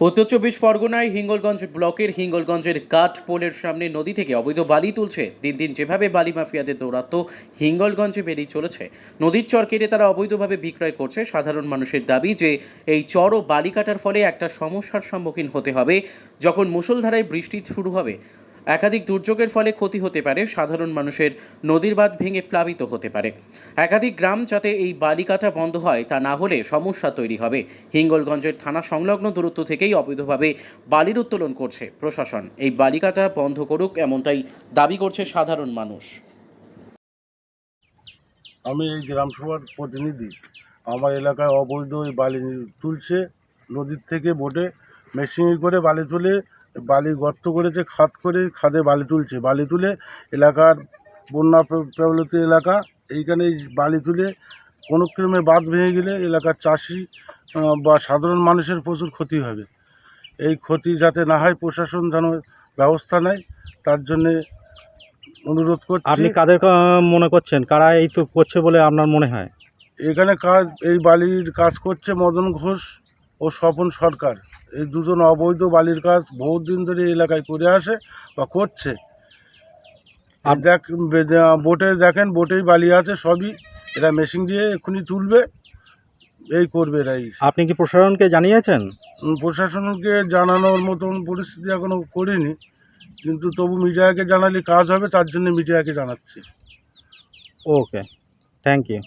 উত্তর চব্বিশ পরগনায় হিঙ্গলগঞ্জ ব্লকের হিঙ্গলগঞ্জের কাঠ পোলের সামনে নদী থেকে অবৈধ বালি তুলছে। দিন দিন যেভাবে বালি মাফিয়াদের দৌরাত্ম হিঙ্গলগঞ্জে বেরিয়ে চলেছে। নদীর চর কেটে তারা অবৈধভাবে বিক্রয় করছে। সাধারণ মানুষের দাবি যে, এই চর ও বালি কাটার ফলে একটা সমস্যার সম্মুখীন হতে হবে। যখন মুষলধারায় বৃষ্টি শুরু হবে একাধিক দুর্যোগের ফলে ক্ষতি হতে পারে, সাধারণ মানুষের নদীর বাঁধ ভেঙে প্লাবিত হতে পারে। একাধিক গ্রাম যাতে এই বালিকাটা বন্ধ হয়, তা না হলে সমস্যা তৈরি হবে। হিঙ্গলগঞ্জের থানা সংলগ্ন দূরত্ব থেকেই অবৈধভাবে বালির উত্তোলন করছে প্রশাসন। এই বালিকাটা বন্ধ করুক এমনটাই দাবি করছে সাধারণ মানুষ। আমি এই গ্রামসভার প্রতিনিধি। আমার এলাকায় অবৈধ ওই বালি তুলছে। নদীর থেকে বোটে, মেশিনে করে বালি তুলে বালি গর্ত করেছে খাদ করে খাদে বালি তুলছে বালি তুলে এলাকার বন্যা প্র- প্রবলিত এলাকা এইখানে এই বালি তুলে কোনো ক্রমে বাঁধ ভেঙে গেলে এলাকার চাষি বা সাধারণ মানুষের প্রচুর ক্ষতি হবে। এই ক্ষতি যাতে না হয় প্রশাসন যেন ব্যবস্থা নেয় তার জন্যে অনুরোধ করছি। আপনি কাদের মনে করছেন? কারা এই তো করছে বলে আপনার মনে হয়? এখানে কাজ এই বালির কাজ করছে মদন ঘোষ ও স্বপন সরকার। এই দুজন অবৈধ বালির কাজ বহুত দিন ধরে এলাকায় করে আসে বা করছে। আর দেখ বোটে দেখেন বোটেই বালি আছে সবই। এরা মেশিন দিয়ে এক্ষুনি তুলবে এই করবে এরাই। আপনি কি প্রশাসনকে জানিয়েছেন? প্রশাসনকে জানানোর মতন পরিস্থিতি এখনও করিনি। কিন্তু তবু মিডিয়াকে জানালে কাজ হবে তার জন্য মিডিয়াকে জানাচ্ছি। Okay thank you.